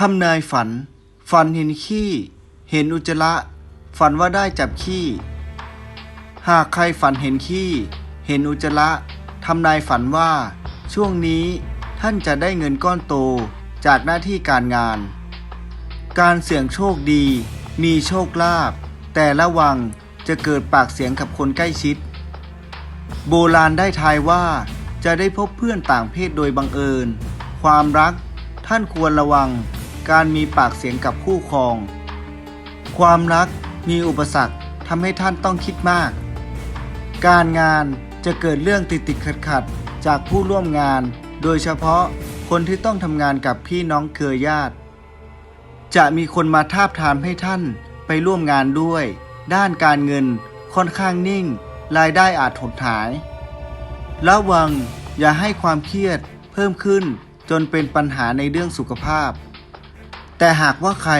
ทำนายฝัน ฝันเห็นขี้ เห็นอุจจาระ ฝันว่าได้จับขี้ หากใครฝันเห็นขี้ เห็นอุจจาระทำนายฝันว่า ช่วงนี้ท่านจะได้เงินก้อนโตจากหน้าที่การงาน การเสี่ยงโชคดี มีโชคลาภแต่ระวังจะเกิดปากเสียงกับคนใกล้ชิด โบราณได้ทายว่า จะได้พบเพื่อนต่างเพศโดยบังเอิญ ความรักท่านควรระวัง การมีปากเสียงกับคู่ครอง ความรักมีอุปสรรคทำให้ท่านต้องคิดมาก การงานจะเกิดเรื่องติดติดขัดขัดจากผู้ร่วมงาน โดยเฉพาะคนที่ต้องทำงานกับพี่น้องเครือญาติ จะมีคนมาทาบทามให้ท่านไปร่วมงานด้วย ด้านการเงินค่อนข้างนิ่ง รายได้อาจหดหาย ระวังอย่าให้ความเครียดเพิ่มขึ้นจนเป็นปัญหาในเรื่องสุขภาพ แต่หากว่าใคร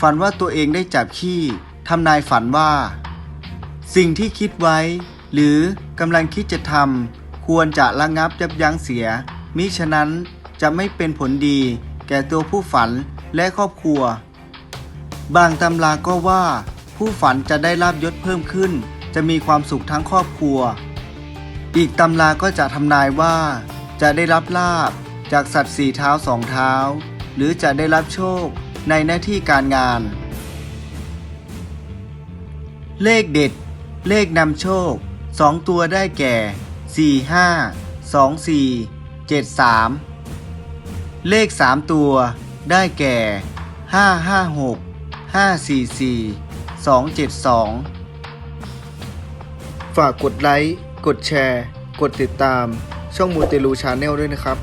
ฝันว่าตัวเองได้จับขี้ทำนายฝันว่า สิ่งที่คิดไว้ หรือกำลังคิดจะทำควรจะระงับยับยั้งเสีย มิฉะนั้นจะไม่เป็นผลดี แก่ตัวผู้ฝันและครอบครัว บางตำราก็ว่า ผู้ฝันจะได้ลาบยศเพิ่มขึ้น จะมีความสุขทั้งครอบครัว อีกตำราก็จะทำนายว่า จะได้รับลาบจากสัตว์สี่เท้าสองเท้า หรือจะได้รับโชคในหน้าที่การงาน เลขเด็ด เลขนำโชคสองตัวได้แก่ 4 5 2 4 7 3 เลข 3 ตัวได้แก่ 5 5 6 5 4 4 2 7 2 ฝากกดไลค์ กดแชร์ กดติดตาม ช่องมูเตลูชาแนลด้วยนะครับ